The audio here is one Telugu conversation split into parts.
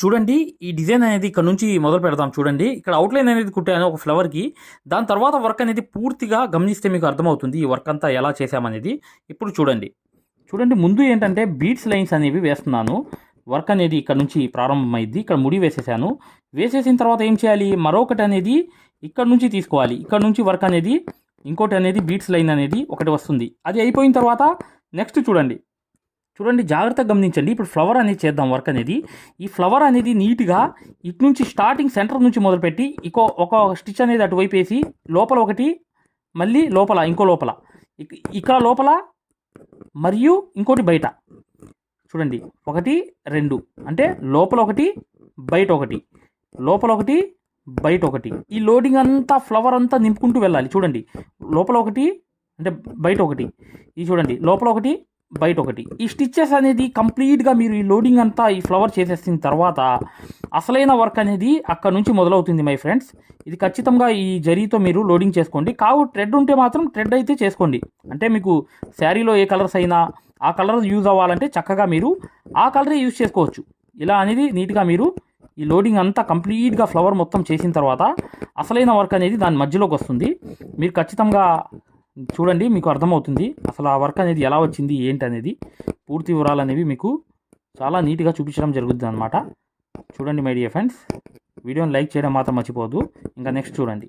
చూడండి ఈ డిజైన్ అనేది ఇక్కడ నుంచి మొదలు పెడదాం. చూడండి ఇక్కడ అవుట్లైన్ అనేది కుట్టాను ఒక ఫ్లవర్కి దాని తర్వాత వర్క్ అనేది పూర్తిగా గమనిస్తే మీకు అర్థమవుతుంది ఈ వర్క్ అంతా ఎలా చేశామనేది. ఇప్పుడు చూడండి. చూడండి ముందు ఏంటంటే బీట్స్ లైన్స్ అనేవి వేస్తున్నాను. వర్క్ అనేది ఇక్కడ నుంచి ప్రారంభమైంది. ఇక్కడ ముడి వేసేసాను. వేసేసిన తర్వాత ఏం చేయాలి? మరొకటి అనేది ఇక్కడ నుంచి తీసుకోవాలి. ఇక్కడ నుంచి వర్క్ అనేది ఇంకోటి అనేది బీట్స్ లైన్ అనేది ఒకటి వస్తుంది. అది అయిపోయిన తర్వాత నెక్స్ట్ చూడండి. చూడండి జాగ్రత్తగా గమనించండి. ఇప్పుడు ఫ్లవర్ అనేది చేద్దాం వర్క్ అనేది. ఈ ఫ్లవర్ అనేది నీట్గా ఇటు నుంచి స్టార్టింగ్ సెంటర్ నుంచి మొదలుపెట్టి ఇంకో ఒక స్టిచ్ అనేది అటువైపు వేసి లోపల ఒకటి మళ్ళీ లోపల ఇంకో లోపల. ఇక్కడ లోపల మరియు ఇంకోటి బయట. చూడండి ఒకటి రెండు. అంటే లోపల ఒకటి బయట ఒకటి. లోపల ఒకటి బయట ఒకటి. ఈ లోడింగ్ అంతా ఫ్లవర్ అంతా నింపుకుంటూ వెళ్ళాలి. చూడండి లోపల ఒకటి అంటే బయట ఒకటి. ఇది చూడండి లోపల ఒకటి బయట ఒకటి ఈ స్టిచ్చెస్ అనేది కంప్లీట్గా మీరు ఈ లోడింగ్ అంతా ఈ ఫ్లవర్ చేసేసిన తర్వాత అసలైన వర్క్ అనేది అక్కడ నుంచి మొదలవుతుంది మై ఫ్రెండ్స్. ఇది ఖచ్చితంగా ఈ జరీతో మీరు లోడింగ్ చేసుకోండి. కావు ట్రెడ్ ఉంటే మాత్రం ట్రెడ్ అయితే చేసుకోండి. అంటే మీకు శారీలో ఏ కలర్స్ అయినా ఆ కలర్ యూజ్ అవ్వాలంటే చక్కగా మీరు ఆ కలరే యూజ్ చేసుకోవచ్చు. ఇలా అనేది నీట్గా మీరు ఈ లోడింగ్ అంతా కంప్లీట్గా ఫ్లవర్ మొత్తం చేసిన తర్వాత అసలైన వర్క్ అనేది దాని మధ్యలోకి వస్తుంది. మీరు ఖచ్చితంగా చూడండి మీకు అర్థమవుతుంది అసలు ఆ వర్క్ అనేది ఎలా వచ్చింది ఏంటి అనేది పూర్తి వివరాలు అనేవి మీకు చాలా నీట్గా చూపించడం జరుగుతుంది అనమాట చూడండి మై డియర్ ఫ్రెండ్స్ వీడియోని లైక్ చేయడం మాత్రం మర్చిపోవద్దు. ఇంకా నెక్స్ట్ చూడండి.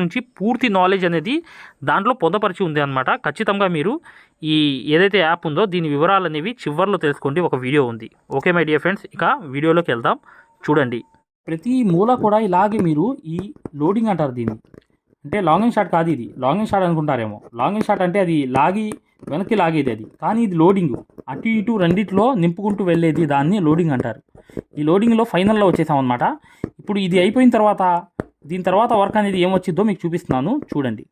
నుంచి పూర్తి నాలెడ్జ్ అనేది దాంట్లో పొందపరిచి ఉంది అనమాట ఖచ్చితంగా మీరు ఈ ఏదైతే యాప్ ఉందో దీని వివరాలు అనేవి చివర్లో తెలుసుకోండి. ఒక వీడియో ఉంది. ఓకే మై డియర్ ఫ్రెండ్స్ ఇక వీడియోలోకి వెళ్దాం. చూడండి. ప్రతి మూల కూడా ఇలాగే మీరు ఈ లోడింగ్ అంటారు దీన్ని. అంటే లాంగ్ షాట్ కాదు ఇది. లాంగ్ షాట్ అనుకుంటారేమో. లాంగ్ షాట్ అంటే అది లాగి వెనక్కి లాగేది అది. కానీ ఇది లోడింగ్ అటు ఇటు రెండిట్లో నింపుకుంటూ వెళ్ళేది దాన్ని లోడింగ్ అంటారు. ఈ లోడింగ్లో ఫైనల్లో వచ్చేసాం అనమాట ఇప్పుడు ఇది అయిపోయిన తర్వాత దీని తర్వాత వర్క్ అనేది ఏమొచ్చిందో మీకు చూపిస్తున్నాను. చూడండి.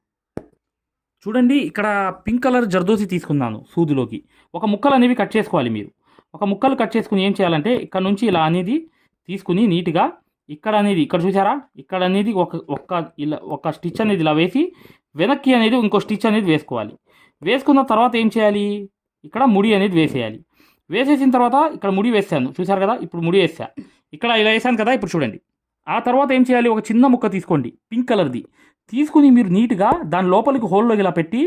చూడండి ఇక్కడ పింక్ కలర్ జర్దోసి తీసుకున్నాను సూదులోకి. ఒక ముక్కలు అనేవి కట్ చేసుకోవాలి మీరు. ఒక ముక్కలు కట్ చేసుకుని ఏం చేయాలంటే ఇక్కడ నుంచి ఇలా అనేది తీసుకుని నీట్గా ఇక్కడ అనేది ఇక్కడ చూసారా? ఇక్కడ అనేది ఒక ఒక్క ఇలా ఒక స్టిచ్ అనేది ఇలా వేసి వెనక్కి అనేది ఇంకో స్టిచ్ అనేది వేసుకోవాలి. వేసుకున్న తర్వాత ఏం చేయాలి? ఇక్కడ ముడి అనేది వేసేయాలి. వేసేసిన తర్వాత ఇక్కడ ముడి వేసాను. చూసారు కదా? ఇప్పుడు ముడి వేసా. ఇక్కడ ఇలా వేసాను కదా? ఇప్పుడు చూడండి. ఆ తర్వాత ఏం చేయాలి? ఒక చిన్న ముక్క తీసుకోండి. పింక్ కలర్ది. తీసుకుని మీరు నీట్గా దాని లోపలికి హోల్లో ఇలా పెట్టి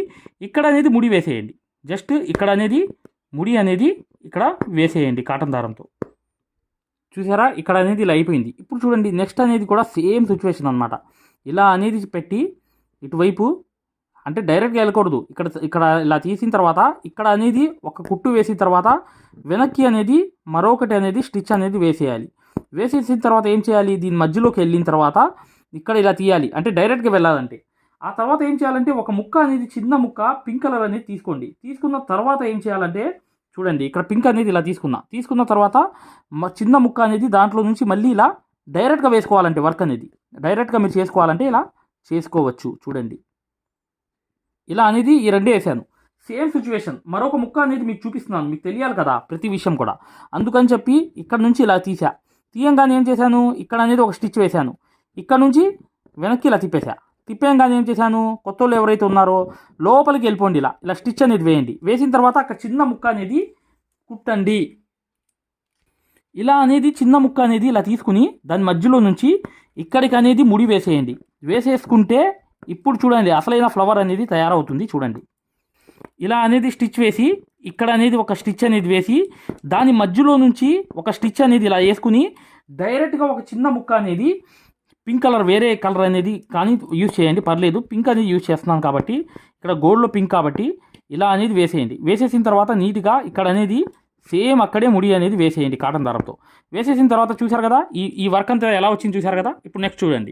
ఇక్కడ అనేది ముడి వేసేయండి. జస్ట్ ఇక్కడ అనేది ముడి అనేది ఇక్కడ వేసేయండి కాటన్ దారంతో. చూసారా? ఇక్కడ అనేది ఇలా అయిపోయింది. ఇప్పుడు చూడండి నెక్స్ట్ అనేది కూడా సేమ్ సిచ్యువేషన్ అనమాట ఇలా అనేది పెట్టి ఇటువైపు అంటే డైరెక్ట్గా వెళ్ళకూడదు. ఇక్కడ ఇక్కడ ఇలా తీసిన తర్వాత ఇక్కడ అనేది ఒక కుట్టు వేసిన తర్వాత వెనక్కి అనేది మరొకటి అనేది స్టిచ్ అనేది వేసేయాలి. వేసేసిన తర్వాత ఏం చేయాలి? దీని మధ్యలోకి వెళ్ళిన తర్వాత ఇక్కడ ఇలా తీయాలి. అంటే డైరెక్ట్గా వెళ్ళాలంటే. ఆ తర్వాత ఏం చేయాలంటే ఒక ముక్క అనేది చిన్న ముక్క పింక్ కలర్ అనేది తీసుకోండి. తీసుకున్న తర్వాత ఏం చేయాలంటే చూడండి ఇక్కడ పింక్ అనేది ఇలా తీసుకున్నా. తీసుకున్న తర్వాత చిన్న ముక్క అనేది దాంట్లో నుంచి మళ్ళీ ఇలా డైరెక్ట్గా వేసుకోవాలంటే వర్క్ అనేది. డైరెక్ట్గా మీరు చేసుకోవాలంటే ఇలా చేసుకోవచ్చు. చూడండి. ఇలా అనేది ఈ రెండే వేసాను. సేమ్ సిచ్యువేషన్ మరొక ముక్క అనేది మీకు చూపిస్తున్నాను. మీకు తెలియాలి కదా ప్రతి విషయం కూడా. అందుకని చెప్పి ఇక్కడ నుంచి ఇలా తీసా. తీయంగానే ఏం చేశాను? ఇక్కడ అనేది ఒక స్టిచ్ వేశాను. ఇక్కడ నుంచి వెనక్కి ఇలా తిప్పేశా. తిప్పేయంగానే ఏం చేశాను? కొత్త వాళ్ళు ఎవరైతే ఉన్నారో లోపలికి వెళ్ళిపోండి ఇలా. ఇలా స్టిచ్ అనేది వేయండి. వేసిన తర్వాత అక్కడ చిన్న ముక్క అనేది కుట్టండి. ఇలా అనేది చిన్న ముక్క అనేది ఇలా తీసుకుని దాని మధ్యలో నుంచి ఇక్కడికి అనేది ముడి వేసేయండి. వేసేసుకుంటే ఇప్పుడు చూడండి అసలైన ఫ్లవర్ అనేది తయారవుతుంది. చూడండి. ఇలా అనేది స్టిచ్ వేసి ఇక్కడ అనేది ఒక స్టిచ్ అనేది వేసి దాని మధ్యలో నుంచి ఒక స్టిచ్ అనేది ఇలా వేసుకుని డైరెక్ట్గా ఒక చిన్న ముక్క అనేది పింక్ కలర్ వేరే కలర్ అనేది కానీ యూజ్ చేయండి. పర్లేదు పింక్ అనేది యూజ్ చేస్తున్నాను కాబట్టి ఇక్కడ గోల్డ్లో పింక్ కాబట్టి ఇలా అనేది వేసేయండి. వేసేసిన తర్వాత నీట్గా ఇక్కడ అనేది సేమ్ అక్కడే ముడి అనేది వేసేయండి కాటన్ దారంతో. వేసేసిన తర్వాత చూసారు కదా ఈ ఈ వర్క్ అంతా ఎలా వచ్చింది చూసారు కదా? ఇప్పుడు నెక్స్ట్ చూడండి.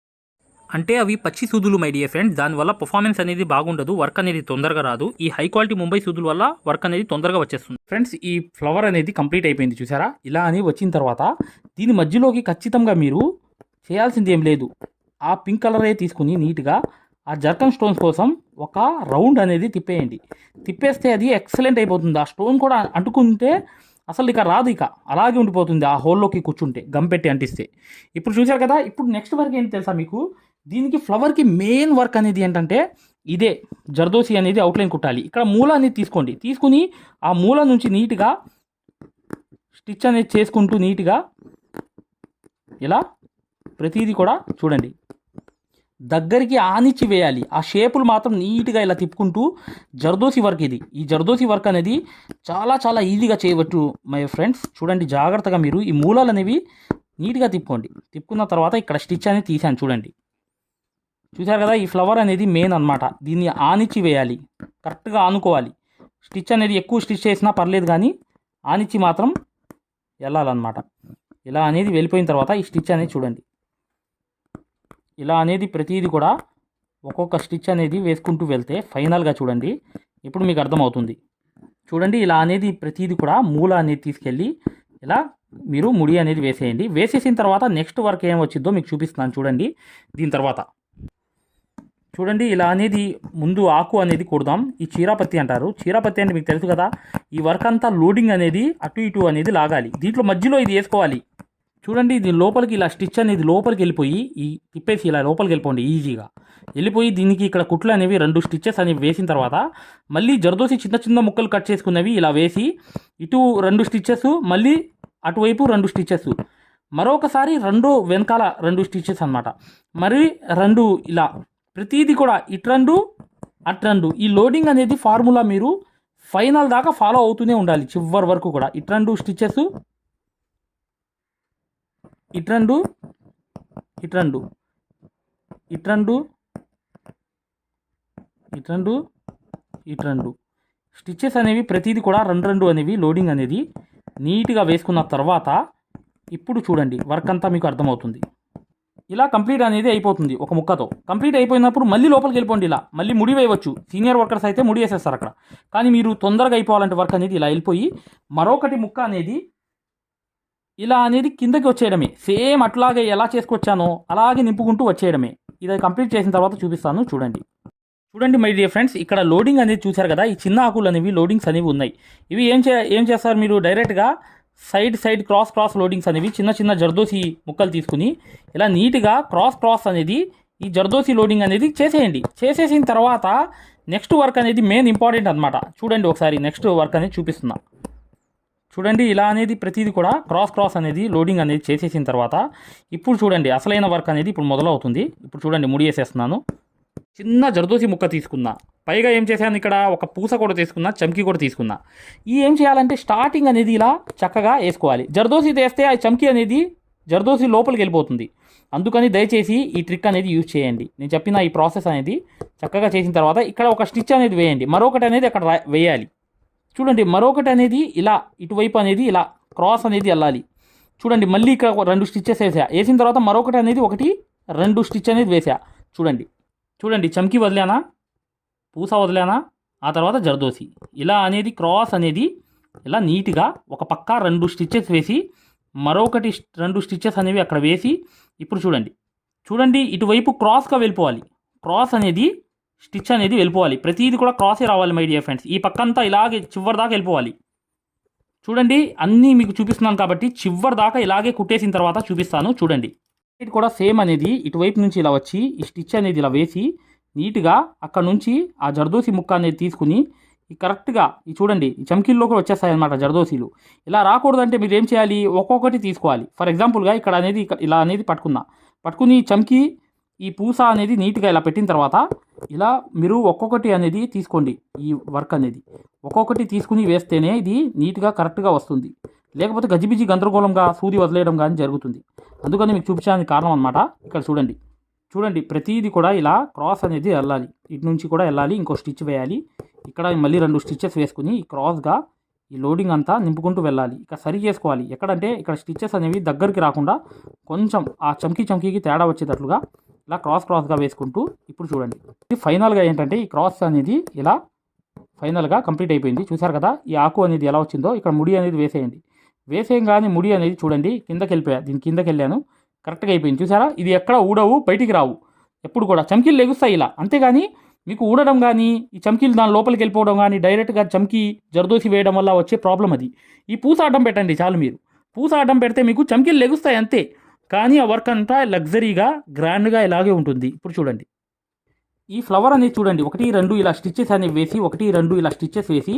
అంటే అవి పచ్చి సూదులు మై డియర్ ఫ్రెండ్స్ దానివల్ల పర్ఫార్మెన్స్ అనేది బాగుండదు వర్క్ అనేది తొందరగా రాదు. ఈ హై క్వాలిటీ ముంబై సూదుల వల్ల వర్క్ అనేది తొందరగా వచ్చేస్తుంది. ఫ్రెండ్స్ ఈ ఫ్లవర్ అనేది కంప్లీట్ అయిపోయింది చూసారా? ఇలా అని వచ్చిన తర్వాత దీని మధ్యలోకి ఖచ్చితంగా మీరు చేయాల్సింది ఏం లేదు. ఆ పింక్ కలరే తీసుకుని నీట్గా ఆ జర్కన్ స్టోన్స్ కోసం ఒక రౌండ్ అనేది తిప్పేయండి. తిప్పేస్తే అది ఎక్సలెంట్ అయిపోతుంది. ఆ స్టోన్ కూడా అంటుకుంటే అసలు ఇక రాదు ఇక. అలాగే ఉండిపోతుంది ఆ హోల్లోకి కూర్చుంటే గమ్ పెట్టి అంటిస్తే. ఇప్పుడు చూశారు కదా? ఇప్పుడు నెక్స్ట్ వరకు ఏంటి తెలుసా మీకు? దీనికి ఫ్లవర్కి మెయిన్ వర్క్ అనేది ఏంటంటే ఇదే జర్దోసి అనేది అవుట్లైన్ కుట్టాలి. ఇక్కడ మూల అనేది తీసుకోండి. తీసుకుని ఆ మూల నుంచి నీట్గా స్టిచ్ అనేది చేసుకుంటూ నీట్గా ఇలా ప్రతిదీ కూడా చూడండి. దగ్గరికి ఆనిచ్చి వేయాలి. ఆ షేపులు మాత్రం నీట్గా ఇలా తిప్పుకుంటూ జర్దోసి వర్క్ ఇది. ఈ జర్దోసి వర్క్ అనేది చాలా చాలా ఈజీగా చేయవచ్చు మై ఫ్రెండ్స్ చూడండి జాగ్రత్తగా మీరు ఈ మూలాలు అనేవి నీట్గా తిప్పుకోండి. తిప్పుకున్న తర్వాత ఇక్కడ స్టిచ్ అనేది తీసాను చూడండి. చూసారు కదా ఈ ఫ్లవర్ అనేది మెయిన్ అన్నమాట. దీన్ని ఆనిచ్చి వేయాలి కరెక్ట్గా ఆనుకోవాలి. స్టిచ్ అనేది ఎక్కువ స్టిచ్ చేసినా పర్లేదు కానీ ఆనిచ్చి మాత్రం వెళ్ళాలన్నమాట. ఇలా అనేది వెళ్ళిపోయిన తర్వాత ఈ స్టిచ్ అనేది చూడండి. ఇలా అనేది ప్రతిదీ కూడా ఒక్కొక్క స్టిచ్ అనేది వేసుకుంటూ వెళ్తే ఫైనల్గా చూడండి. ఇప్పుడు మీకు అర్థమవుతుంది. చూడండి ఇలా అనేది ప్రతిదీ కూడా మూల అనేది తీసుకెళ్ళి ఇలా మీరు ముడి అనేది వేసేయండి. వేసేసిన తర్వాత నెక్స్ట్ వర్క్ ఏం వచ్చిందో మీకు చూపిస్తున్నాను చూడండి. దీని తర్వాత. చూడండి ఇలా అనేది ముందు ఆకు అనేది కొడదాం. ఈ చీరాపత్తి అంటారు. చీరాపత్తి అంటే మీకు తెలుసు కదా ఈ వర్క్ అంతా లోడింగ్ అనేది అటు ఇటు అనేది లాగాలి. దీంట్లో మధ్యలో ఇది వేసుకోవాలి. చూడండి దీని లోపలికి ఇలా స్టిచ్ అనేది లోపలికి వెళ్ళిపోయి ఈ తిప్పేసి ఇలా లోపలికి వెళ్ళిపోండి ఈజీగా వెళ్ళిపోయి దీనికి ఇక్కడ కుట్లు అనేవి రెండు స్టిచ్చెస్ అనేవి వేసిన తర్వాత మళ్ళీ జరదోసి చిన్న చిన్న ముక్కలు కట్ చేసుకున్నవి ఇలా వేసి ఇటు రెండు స్టిచ్చెస్ మళ్ళీ అటువైపు రెండు స్టిచ్చెస్ మరొకసారి రెండు వెనకాల రెండు స్టిచ్చెస్ అన్నమాట. మరి రెండు ఇలా ప్రతిదీ కూడా ఇట్రండు అట్రండు ఈ లోడింగ్ అనేది ఫార్ములా మీరు ఫైనల్ దాకా ఫాలో అవుతూనే ఉండాలి చివరి వరకు కూడా. ఇట్రండు స్టిచ్చెస్ ఇట్రండు ఇట్రండు ఇట్రండు ఇట్రండు ఇటు స్టిచ్చెస్ అనేవి ప్రతిదీ కూడా రెండు రెండు అనేవి లోడింగ్ అనేది నీట్గా వేసుకున్న తర్వాత ఇప్పుడు చూడండి వర్క్ అంతా మీకు అర్థమవుతుంది. ఇలా కంప్లీట్ అనేది అయిపోతుంది ఒక ముక్కతో. కంప్లీట్ అయిపోయినప్పుడు మళ్ళీ లోపలికి వెళ్ళిపోండి ఇలా. మళ్ళీ ముడి వేయవచ్చు. సీనియర్ వర్కర్స్ అయితే ముడి వేసేస్తారు అక్కడ. కానీ మీరు తొందరగా అయిపోవాలంటే వర్క్ అనేది ఇలా వెళ్ళిపోయి మరొకటి ముక్క అనేది ఇలా అనేది కిందకి వచ్చేయడమే. సేమ్ అట్లాగే ఎలా చేసుకొచ్చానో అలాగే నింపుకుంటూ వచ్చేయడమే. ఇది కంప్లీట్ చేసిన తర్వాత చూపిస్తాను. చూడండి. చూడండి మై డియర్ ఫ్రెండ్స్ ఇక్కడ లోడింగ్ అనేది చూశారు కదా? ఈ చిన్న ఆకులు అనేవి లోడింగ్స్ అనేవి ఉన్నాయి. ఇవి ఏం చే ఏం చేస్తారు మీరు? డైరెక్ట్గా side side cross cross loadings అనేవి చిన్న చిన్న జర్దోసి ముక్కలు తీసుకుని ఇలా నీట్గా క్రాస్ క్రాస్ అనేది ఈ జర్దోసి లోడింగ్ అనేది చేసేయండి. చేసేసిన తర్వాత నెక్స్ట్ వర్క్ అనేది మెయిన్ ఇంపార్టెంట్ అనమాట చూడండి ఒకసారి నెక్స్ట్ వర్క్ అనేది చూపిస్తున్నా. చూడండి ఇలా అనేది ప్రతిదీ కూడా క్రాస్ క్రాస్ అనేది లోడింగ్ అనేది చేసేసిన తర్వాత ఇప్పుడు చూడండి అసలైన వర్క్ అనేది ఇప్పుడు మొదలవుతుంది. ఇప్పుడు చూడండి ముడి వేసేస్తున్నాను. చిన్న జర్దోసి ముక్క తీసుకున్నా. పైగా ఏం చేశాను ఇక్కడ? ఒక పూస కూడా తీసుకున్నా చమ్కీ కూడా తీసుకున్నా. ఈ ఏం చేయాలంటే స్టార్టింగ్ అనేది ఇలా చక్కగా వేసుకోవాలి. జర్దోసి వేస్తే ఆ చమ్కీ అనేది జర్దోసి లోపలికి వెళ్ళిపోతుంది. అందుకని దయచేసి ఈ ట్రిక్ అనేది యూజ్ చేయండి. నేను చెప్పిన ఈ ప్రాసెస్ అనేది చక్కగా చేసిన తర్వాత ఇక్కడ ఒక స్టిచ్ అనేది వేయండి. మరొకటి అనేది అక్కడ వేయాలి. చూడండి మరొకటి అనేది ఇలా ఇటువైపు అనేది ఇలా క్రాస్ అనేది వెళ్ళాలి. చూడండి మళ్ళీ ఇక్కడ ఒక రెండు స్టిచ్చెస్ వేసా. వేసిన తర్వాత మరొకటి అనేది ఒకటి రెండు స్టిచ్ అనేది వేసా. చూడండి చూడండి చమ్కి వదిలానా? పూస వదిలానా? ఆ తర్వాత జర్దోసి. ఇలా అనేది క్రాస్ అనేది ఇలా నీట్గా ఒక పక్క రెండు స్టిచ్చెస్ వేసి మరొకటి రెండు స్టిచ్చెస్ అనేవి అక్కడ వేసి ఇప్పుడు చూడండి. చూడండి ఇటువైపు క్రాస్గా వెళ్ళిపోవాలి. క్రాస్ అనేది స్టిచ్ అనేది వెళ్ళిపోవాలి. ప్రతిదీ కూడా క్రాసే రావాలి మై డియర్ ఫ్రెండ్స్. ఈ పక్కంతా ఇలాగే చివరి దాకా వెళ్ళిపోవాలి. చూడండి అన్నీ మీకు చూపిస్తున్నాను కాబట్టి చివరి దాకా ఇలాగే కుట్టేసిన తర్వాత చూపిస్తాను. చూడండి. ఇది కూడా సేమ్ అనేది ఇటువైపు నుంచి ఇలా వచ్చి ఈ స్టిచ్ అనేది ఇలా వేసి నీట్గా అక్కడ నుంచి ఆ జర్దోసి ముక్క అనేది తీసుకుని ఈ కరెక్ట్గా ఈ చూడండి ఈ చమ్కీల్లో కూడా వచ్చేస్తాయి అనమాట జర్దోసీలు. ఇలా రాకూడదంటే మీరు ఏం చేయాలి? ఒక్కొక్కటి తీసుకోవాలి. ఫర్ ఎగ్జాంపుల్గా ఇక్కడ అనేది ఇలా అనేది పట్టుకున్నా. పట్టుకుని చమ్కి ఈ పూస అనేది నీట్గా ఇలా పెట్టిన తర్వాత ఇలా మీరు ఒక్కొక్కటి అనేది తీసుకోండి ఈ వర్క్ అనేది. ఒక్కొక్కటి తీసుకుని వేస్తేనే ఇది నీట్గా కరెక్ట్గా వస్తుంది. లేకపోతే గజిబిజి గందరగోళంగా సూది వదిలేయడం కానీ జరుగుతుంది. అందుకని మీకు చూపించడానికి కారణం అనమాట ఇక్కడ చూడండి. చూడండి ప్రతిదీ కూడా ఇలా క్రాస్ అనేది వెళ్ళాలి. ఇటు నుంచి కూడా వెళ్ళాలి ఇంకో స్టిచ్ వేయాలి. ఇక్కడ మళ్ళీ రెండు స్టిచ్చెస్ వేసుకుని ఈ క్రాస్గా ఈ లోడింగ్ అంతా నింపుకుంటూ వెళ్ళాలి. ఇక సరి చేసుకోవాలి. ఎక్కడంటే ఇక్కడ స్టిచ్చెస్ అనేవి దగ్గరికి రాకుండా కొంచెం ఆ చమ్కీ చమ్కీకి తేడా వచ్చేటట్లుగా ఇలా క్రాస్ క్రాస్గా వేసుకుంటూ ఇప్పుడు చూడండి. ఇది ఫైనల్గా ఏంటంటే ఈ క్రాస్ అనేది ఇలా ఫైనల్గా కంప్లీట్ అయిపోయింది. చూసారు కదా? ఈ ఆకు అనేది ఎలా వచ్చిందో? ఇక్కడ ముడి అనేది వేసేయండి. వేసేయంగానే ముడి అనేది చూడండి కిందకి వెళ్ళిపోయా దీని కిందకి వెళ్ళాను. కరెక్ట్గా అయిపోయింది. చూసారా? ఇది ఎక్కడ ఊడవు బయటికి రావు. ఎప్పుడు కూడా. చమ్కీలు లెగుస్తాయి ఇలా. అంతేగాని మీకు ఊడడం కానీ ఈ చమ్కీలు దాని లోపలికి వెళ్ళిపోవడం కానీ డైరెక్ట్గా చమ్కీ జరదోసి వేయడం వల్ల వచ్చే ప్రాబ్లం అది. ఈ పూస అడ్డం పెట్టండి చాలు మీరు. పూస అడ్డం పెడితే మీకు చమ్కీలు లెగుస్తాయి అంతే. కానీ ఆ వర్క్ అంతా లగ్జరీగా గ్రాండ్గా ఇలాగే ఉంటుంది. ఇప్పుడు చూడండి. ఈ ఫ్లవర్ అనేది చూడండి ఒకటి రెండు ఇలా స్టిచ్చెస్ అనేవి వేసి ఒకటి రెండు ఇలా స్టిచ్చెస్ వేసి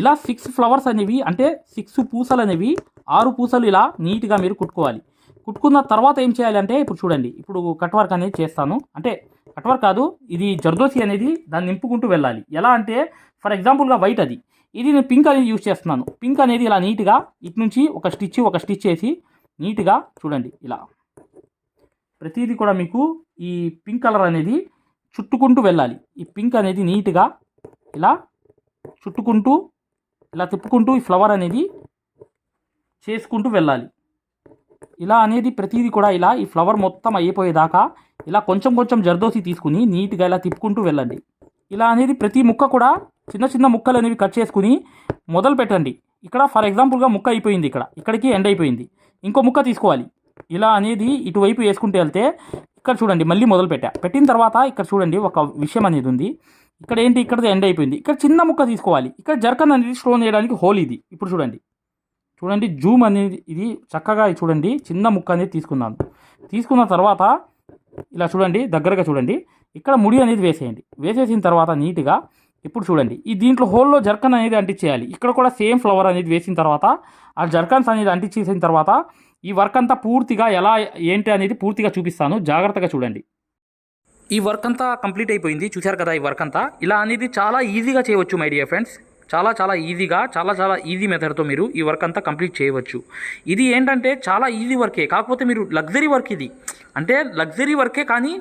ఇలా సిక్స్ ఫ్లవర్స్ అనేవి అంటే సిక్స్ పూసలు అనేవి ఆరు పూసలు ఇలా నీట్గా మీరు కుట్టుకోవాలి. కుట్టుకున్న తర్వాత ఏం చేయాలి అంటే ఇప్పుడు చూడండి ఇప్పుడు కట్ వర్క్ అనేది చేస్తాను. అంటే కట్ వర్క్ కాదు ఇది జర్దోసి అనేది దాన్ని నింపుకుంటూ వెళ్ళాలి. ఎలా అంటే ఫర్ ఎగ్జాంపుల్గా వైట్ అది. ఇది నేను పింక్ అనేది యూజ్ చేస్తున్నాను. పింక్ అనేది ఇలా నీట్గా ఇటు నుంచి ఒక స్టిచ్ ఒక స్టిచ్ వేసి నీట్గా చూడండి ఇలా. ప్రతిదీ కూడా మీకు ఈ పింక్ కలర్ అనేది చుట్టుకుంటూ వెళ్ళాలి. ఈ పింక్ అనేది నీట్గా ఇలా చుట్టుకుంటూ ఇలా తిప్పుకుంటూ ఈ ఫ్లవర్ అనేది చేసుకుంటూ వెళ్ళాలి. ఇలా అనేది ప్రతిదీ కూడా ఇలా ఈ ఫ్లవర్ మొత్తం అయిపోయేదాకా ఇలా కొంచెం కొంచెం జర్దోసి తీసుకుని నీట్గా ఇలా తిప్పుకుంటూ వెళ్ళండి. ఇలా అనేది ప్రతి ముక్క కూడా చిన్న చిన్న ముక్కలు అనేవి కట్ చేసుకుని మొదలు పెట్టండి. ఇక్కడ ఫర్ ఎగ్జాంపుల్గా ముక్క అయిపోయింది ఇక్కడ. ఇక్కడికి ఎండ్ అయిపోయింది. ఇంకో ముక్క తీసుకోవాలి. ఇలా అనేది ఇటువైపు వేసుకుంటూ వెళ్తే ఇక్కడ చూడండి మళ్ళీ మొదలు పెట్టా. పెట్టిన తర్వాత ఇక్కడ చూడండి ఒక విషయం అనేది ఉంది. ఇక్కడ ఏంటి? ఇక్కడ ఎండ్ అయిపోయింది. ఇక్కడ చిన్న ముక్క తీసుకోవాలి. ఇక్కడ జర్కన్ అనేది స్టోన్ చేయడానికి హోల్ ఇది. ఇప్పుడు చూడండి. చూడండి జూమ్ అనేది ఇది చక్కగా చూడండి చిన్న ముక్క అనేది తీసుకున్నాను. తీసుకున్న తర్వాత ఇలా చూడండి దగ్గరగా చూడండి. ఇక్కడ ముడి అనేది వేసేయండి. వేసేసిన తర్వాత నీట్గా ఇప్పుడు చూడండి. ఈ దీంట్లో హోల్లో జర్కన్ అనేది అంటించేయాలి. ఇక్కడ కూడా సేమ్ ఫ్లవర్ అనేది వేసిన తర్వాత ఆ జర్కన్స్ అనేది అంటించేసిన తర్వాత ఈ వర్క్ అంతా పూర్తిగా ఎలా ఏంటి అనేది పూర్తిగా చూపిస్తాను. జాగ్రత్తగా చూడండి. ఈ వర్క్ అంతా కంప్లీట్ అయిపోయింది. చూశారు కదా ఈ వర్క్ అంతా ఇలా అనేది చాలా ఈజీగా చేయవచ్చు మై డియర్ ఫ్రెండ్స్. చాలా చాలా ఈజీగా చాలా చాలా ఈజీ మెథడ్తో మీరు ఈ వర్క్ అంతా కంప్లీట్ చేయవచ్చు. ఇది ఏంటంటే చాలా ఈజీ వర్కే. కాకపోతే మీరు లగ్జరీ వర్క్ ఇది. అంటే లగ్జరీ వర్కే కానీ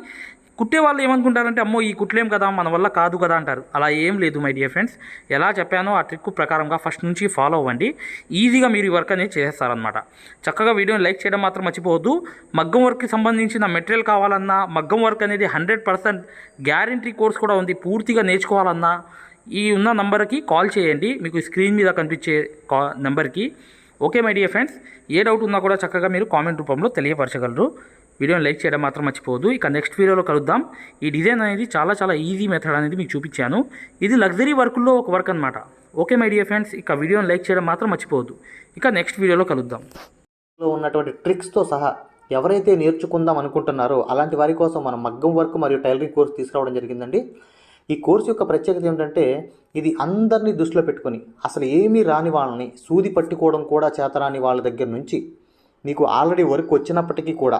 కుట్టే వాళ్ళు ఏమనుకుంటారంటే అమ్మో ఈ కుట్లేం కదా మన వల్ల కాదు కదా అంటారు. అలా ఏం లేదు మై డియర్ ఫ్రెండ్స్ ఎలా చెప్పానో ఆ ట్రిక్ ప్రకారంగా ఫస్ట్ నుంచి ఫాలో అవ్వండి. ఈజీగా మీరు ఈ వర్క్ అనేది చేసేస్తారనమాట చక్కగా వీడియోని లైక్ చేయడం మాత్రం మర్చిపోవద్దు. మగ్గం వర్క్కి సంబంధించిన మెటీరియల్ కావాలన్నా మగ్గం వర్క్ అనేది హండ్రెడ్ పర్సెంట్ గ్యారంటీ కోర్స్ కూడా ఉంది. పూర్తిగా నేర్చుకోవాలన్నా ఈ ఉన్న నంబర్కి కాల్ చేయండి. మీకు స్క్రీన్ మీద కనిపించే కా నెంబర్కి ఓకే మై డియర్ ఫ్రెండ్స్ ఏ డౌట్ ఉన్నా కూడా చక్కగా మీరు కామెంట్ రూపంలో తెలియపరచగలరు. వీడియోని లైక్ చేయడం మాత్రం మర్చిపోవద్దు. ఇక నెక్స్ట్ వీడియోలో కలుద్దాం. ఈ డిజైన్ అనేది చాలా చాలా ఈజీ మెథడ్ అనేది మీకు చూపించాను. ఇది లగ్జరీ వర్క్లో ఒక వర్క్ అనమాట ఓకే మై డియర్ ఫ్రెండ్స్ ఇక వీడియోని లైక్ చేయడం మాత్రం మర్చిపోవద్దు. ఇక నెక్స్ట్ వీడియోలో కలుద్దాం. లో ఉన్నటువంటి ట్రిక్స్తో సహా ఎవరైతే నేర్చుకుందాం అనుకుంటున్నారో అలాంటి వారి కోసం మనం మగ్గం వర్క్ మరియు టైలరింగ్ కోర్స్ తీసుకురావడం జరిగిందండి. ఈ కోర్సు యొక్క ప్రత్యేకత ఏమిటంటే ఇది అందరినీ దృష్టిలో పెట్టుకొని అసలు ఏమీ రాని వాళ్ళని సూది పట్టుకోవడం కూడా చేతరాని వాళ్ళ దగ్గర నుంచి నీకు ఆల్రెడీ వర్క్ వచ్చినప్పటికీ కూడా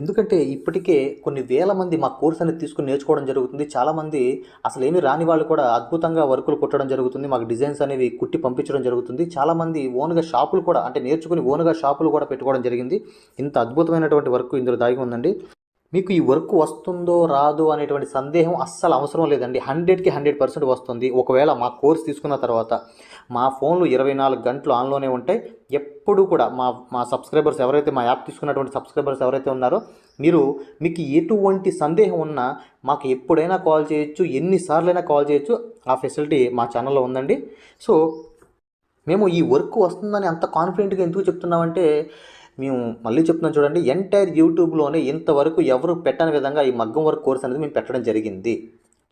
ఎందుకంటే ఇప్పటికే కొన్ని వేల మంది మా కోర్స్ అనేది తీసుకుని నేర్చుకోవడం జరుగుతుంది. చాలామంది అసలు రాని వాళ్ళు కూడా అద్భుతంగా వర్కులు కుట్టడం జరుగుతుంది. మాకు డిజైన్స్ అనేవి కుట్టి పంపించడం జరుగుతుంది. చాలామంది ఓన్గా షాపులు కూడా అంటే నేర్చుకుని ఓన్గా షాపులు కూడా పెట్టుకోవడం జరిగింది. ఇంత అద్భుతమైనటువంటి వర్క్ ఇందులో దాగి ఉందండి. మీకు ఈ వర్క్ వస్తుందో రాదో అనేటువంటి సందేహం అస్సలు అవసరం లేదండి. హండ్రెడ్కి హండ్రెడ్ పర్సెంట్ వస్తుంది. ఒకవేళ మా కోర్స్ తీసుకున్న తర్వాత మా ఫోన్లు ఇరవై నాలుగు గంటలు ఆన్లోనే ఉంటాయి. ఎప్పుడు కూడా మా మా సబ్స్క్రైబర్స్ ఎవరైతే మా యాప్ తీసుకున్నటువంటి సబ్స్క్రైబర్స్ ఎవరైతే ఉన్నారో మీరు మీకు ఎటువంటి సందేహం ఉన్నా మాకు ఎప్పుడైనా కాల్ చేయొచ్చు ఎన్నిసార్లైనా కాల్ చేయొచ్చు ఆ ఫెసిలిటీ మా ఛానల్లో ఉందండి. సో మేము ఈ వర్క్ వస్తుందని అంత కాన్ఫిడెంట్గా ఎందుకు చెప్తున్నామంటే మేము మళ్ళీ చెప్తున్నాం చూడండి ఎంటైర్ యూట్యూబ్లోనే ఇంతవరకు ఎవరు పెట్టని విధంగా ఈ మగ్గం వర్క్ కోర్స్ అనేది మేము పెట్టడం జరిగింది.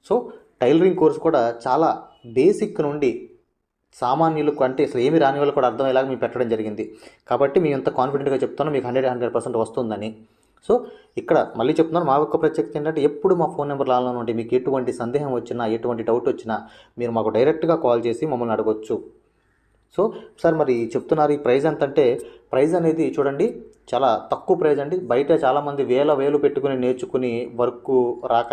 సో టైలరింగ్ కోర్స్ కూడా చాలా బేసిక్ నుండి సామాన్యులకు అంటే అసలు ఏమి రాని వాళ్ళు కూడా అర్థమయ్యేలాగా మేము పెట్టడం జరిగింది. కాబట్టి మేము ఇంత కాన్ఫిడెంట్గా చెప్తాను మీకు హండ్రెడ్ హండ్రెడ్ పర్సెంట్ వస్తుందని. సో ఇక్కడ మళ్ళీ చెప్తున్నాను మా యొక్క ప్రత్యేకత ఏంటంటే ఎప్పుడు మా ఫోన్ నెంబర్ లాలో ఉంటే మీకు ఎటువంటి సందేహం వచ్చినా ఎటువంటి డౌట్ వచ్చినా మీరు మాకు డైరెక్ట్గా కాల్ చేసి మమ్మల్ని అడగొచ్చు. సో సార్ మరి చెప్తున్నారు ఈ ప్రైజ్ ఎంత అంటే ప్రైజ్ అనేది చూడండి చాలా తక్కువ ప్రైజ్ అండి. బయట చాలామంది వేల వేలు పెట్టుకుని నేర్చుకుని వర్క్ రాక